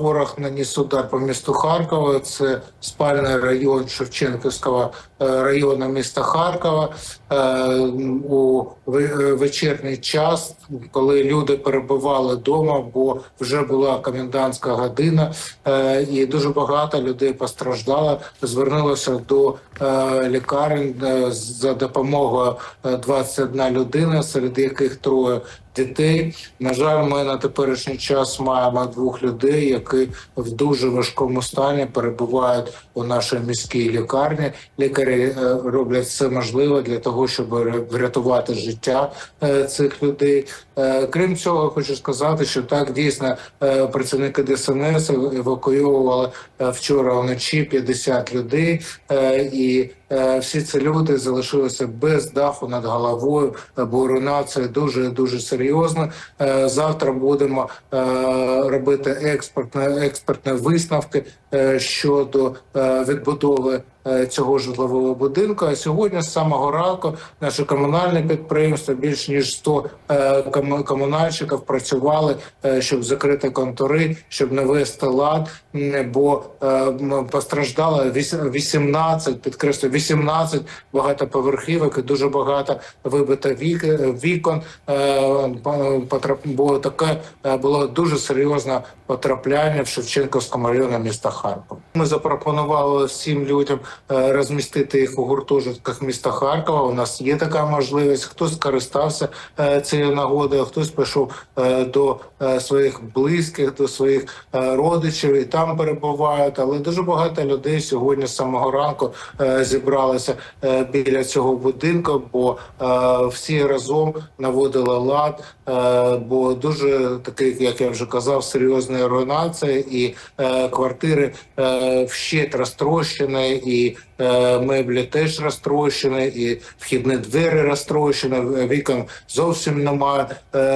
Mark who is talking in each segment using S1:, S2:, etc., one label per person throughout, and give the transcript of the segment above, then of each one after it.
S1: Ворог наніс удар по місту Харкова. Це спальний район Шевченківського е, району міста Харкова Е, у е, вечірній час, коли люди перебували вдома, бо вже була комендантська година, і дуже багато людей постраждало. Звернулося до лікарень е, за допомогою е, 21 людина, серед яких троє дітей. На жаль, ми на теперішній час маємо двох людей, які в дуже важкому стані перебувають у нашій міській лікарні. Лікарі е, роблять все можливе для того, щоб врятувати життя е, цих людей. Е, Крім цього, хочу сказати, що так дійсно е, працівники ДСНС евакуювали е, вчора вночі 50 людей, е, і que всі ці люди залишилися без даху над головою, е, бо руйнація дуже дуже серйозна. Е, Завтра будемо е, робити експертне експертні висновки е, щодо е, відбудови е, цього житлового будинку. А сьогодні з самого ранку наше комунальне підприємство більш ніж 100 е, комунальщиків працювали, е, щоб закрити контори, щоб навести лад. Бо е, постраждало 18, підкреслю 18 багатоповерхівок і дуже багато вибито вік, вікон. Е, потрап- бо таке е, було дуже серйозне потрапляння в Шевченківському районі міста Харкова. Ми запропонували всім людям е, розмістити їх у гуртожитках міста Харкова. У нас є така можливість. Хтось скористався цією нагодою, хтось пішов до своїх близьких, до своїх родичів і там перебувають. Але дуже багато людей сьогодні з самого ранку е, зібралися е, біля цього будинку, бо е, всі разом наводили лад, е, бо дуже такий, як я вже казав, серйозна руйнація, і квартири вщент розтрощені, і меблі теж розтрощені, і вхідні двері розтрощені, вікон зовсім немає.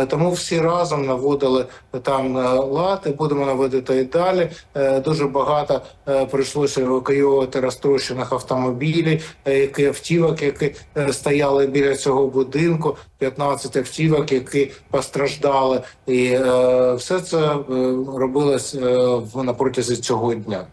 S1: Тому всі разом наводили там лад, і будемо наводити і далі. Дуже багато прийшлося евакуювати розтрощених автомобілів, е, які автівок, які е, стояли біля цього будинку, 15 автівок, які постраждали, і е, все це робилось на протязі цього дня.